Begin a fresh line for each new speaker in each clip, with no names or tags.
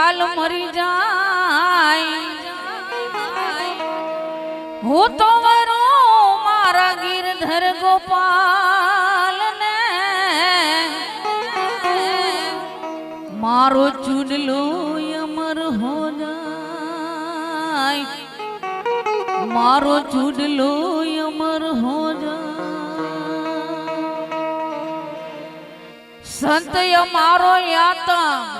કાલ મરી જાય. હું તો વરું મારા ગીરધર ગોપાલ ને મારો ચૂડલું અમર હો જાય. મારો ચૂડલું અમર હો જાય. સંત અમારો યાતમ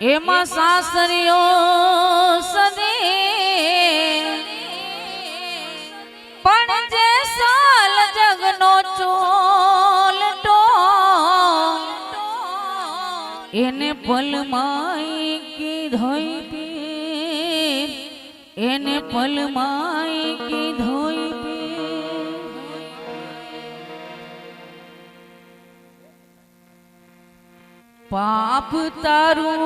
એમાં સાસરીઓ સદે પણ જે સાલ જગનો ચોલટો એને પલમાઈ કીધોઈ એને પલમાઈ કીધો પાપ તારું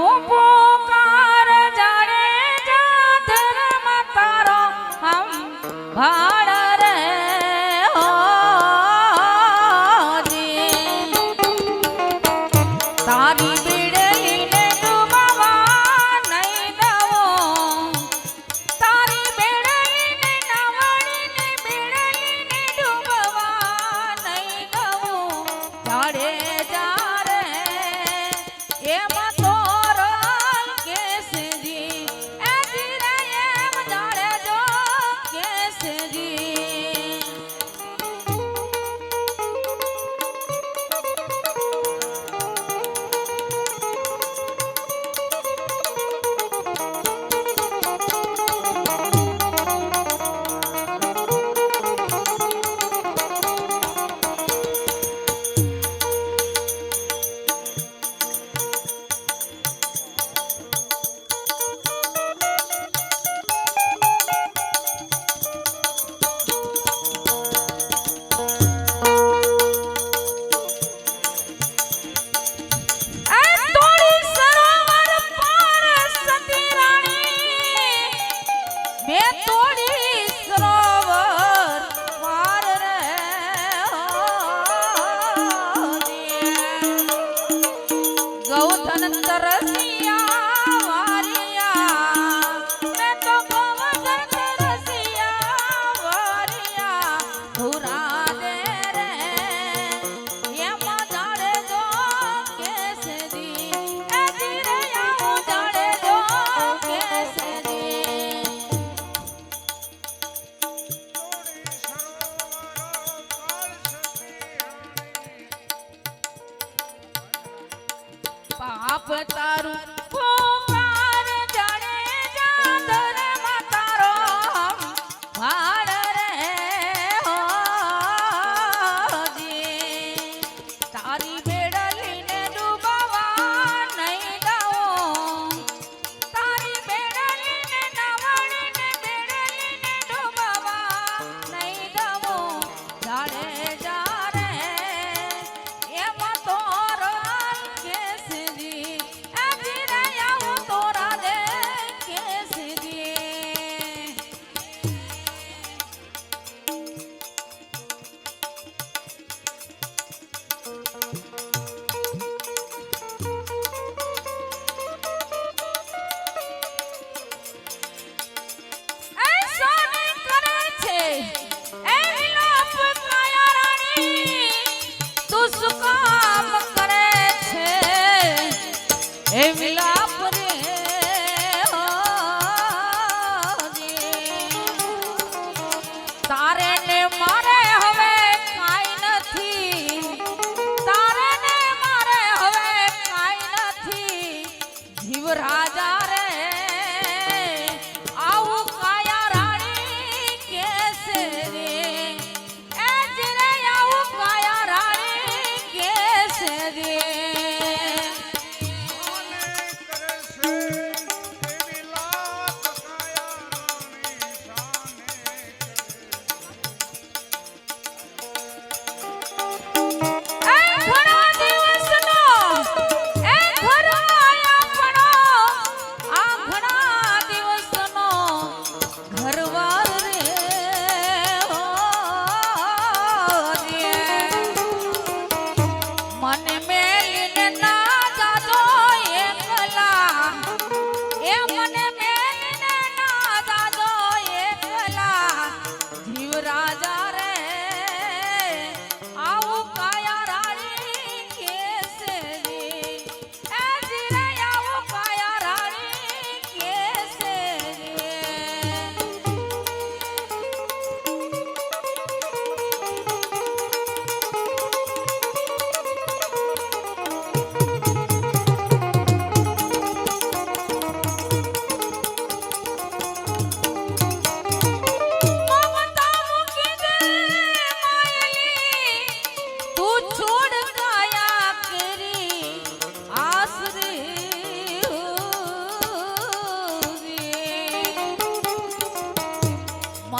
બાપ તારું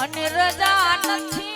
અને રજા નથી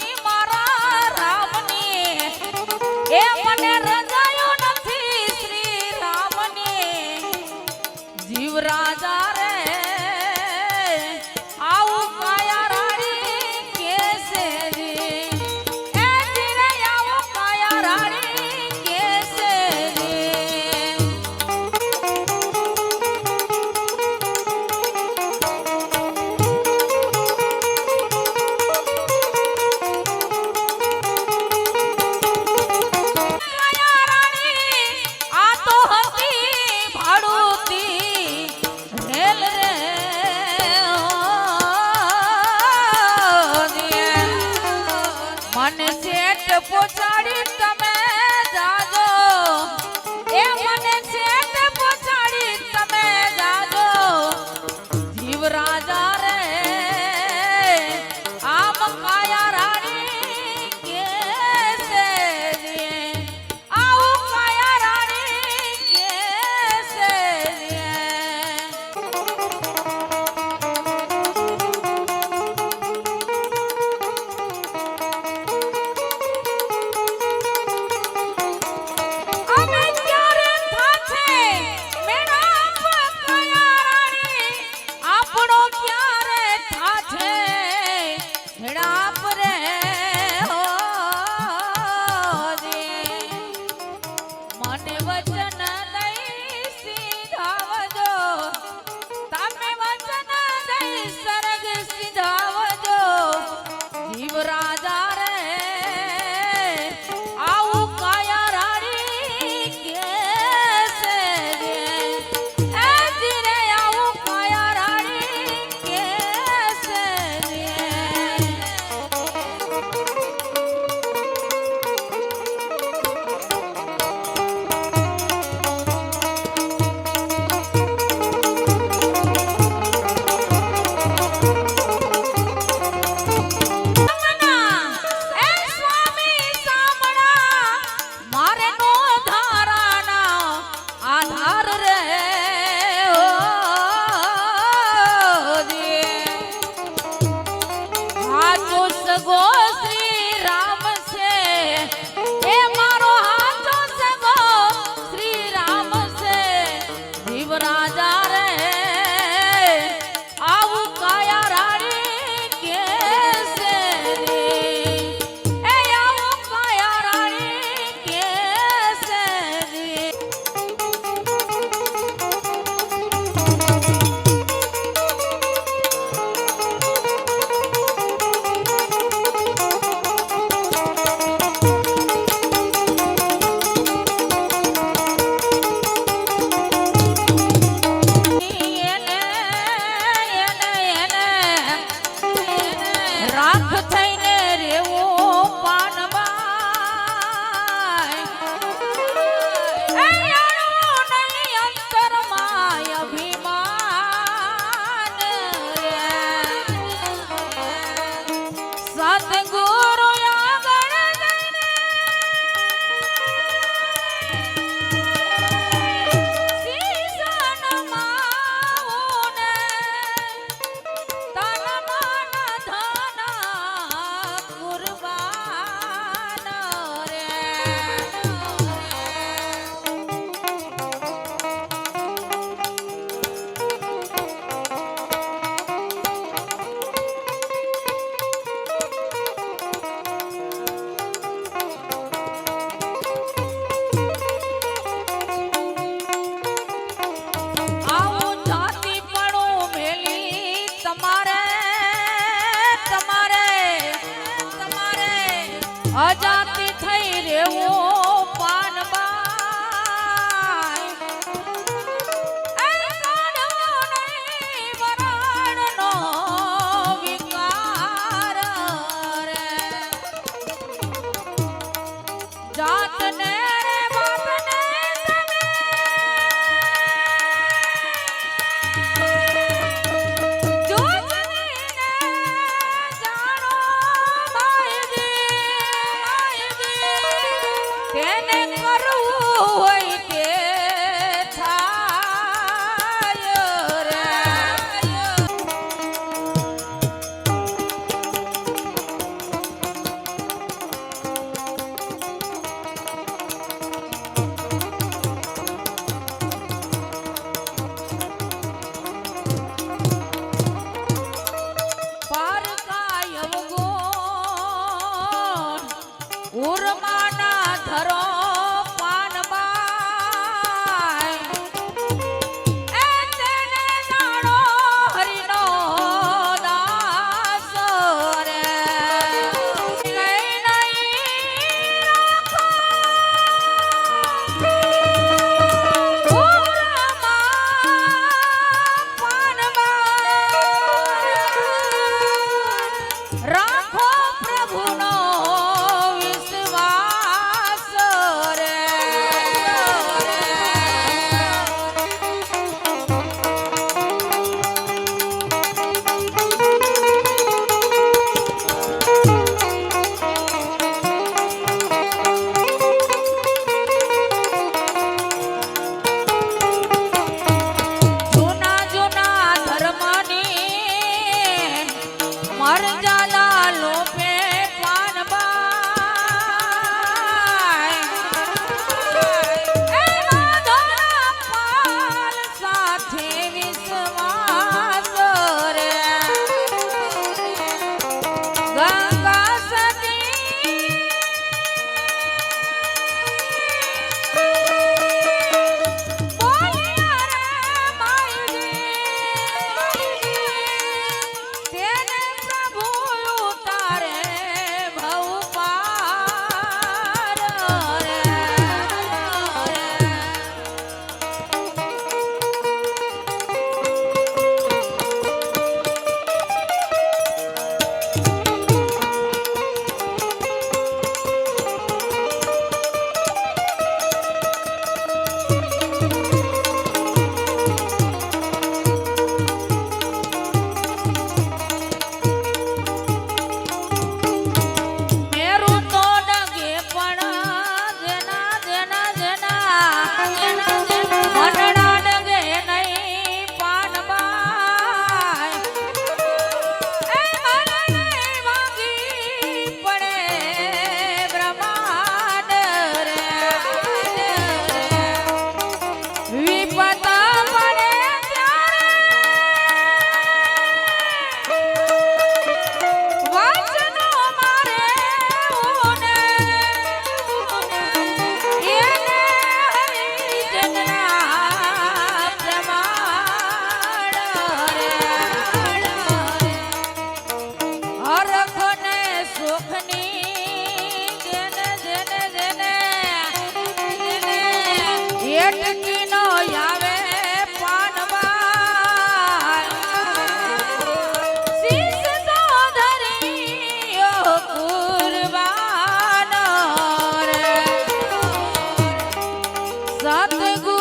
যাতে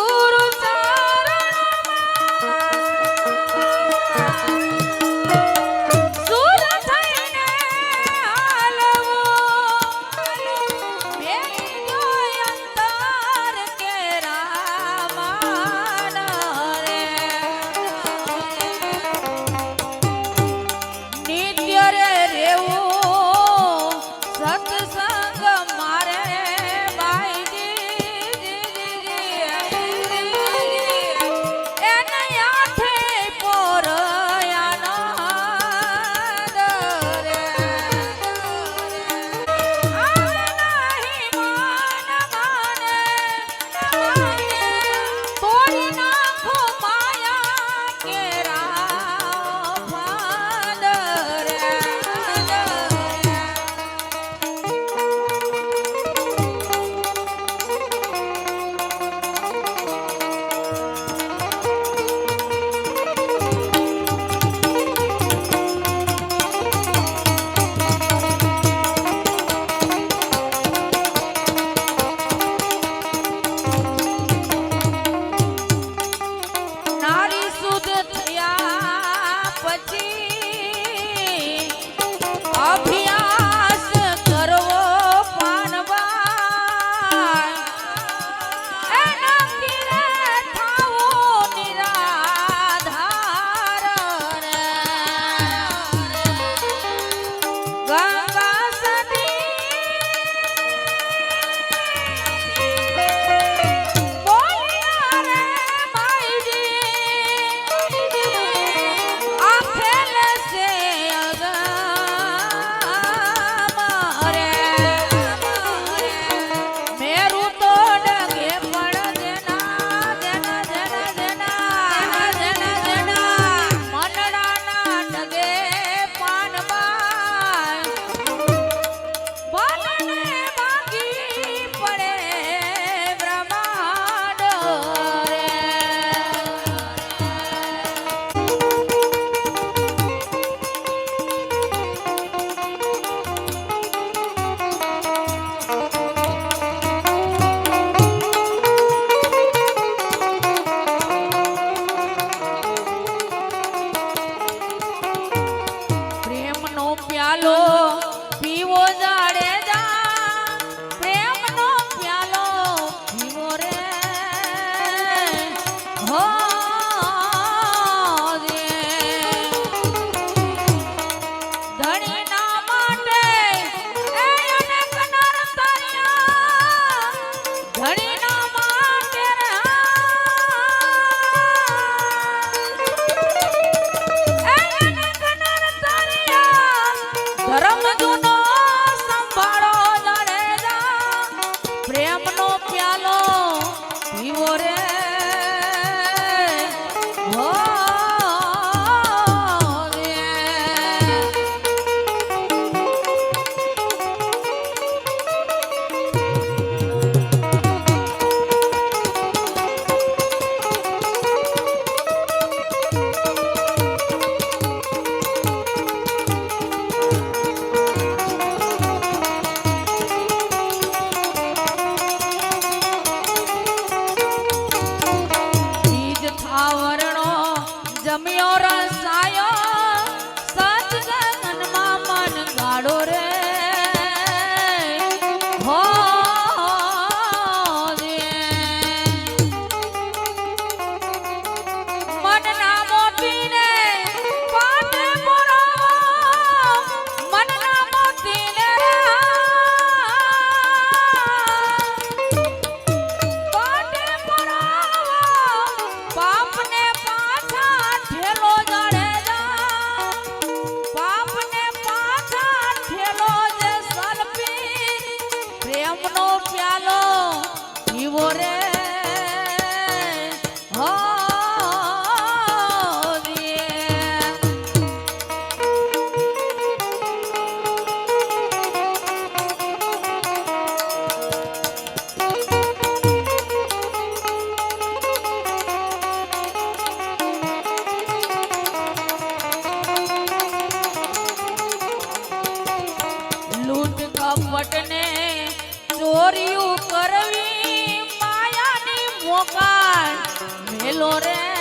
કપટને ચોરીયું કરવી માયાની મોકાળ મેલો રે.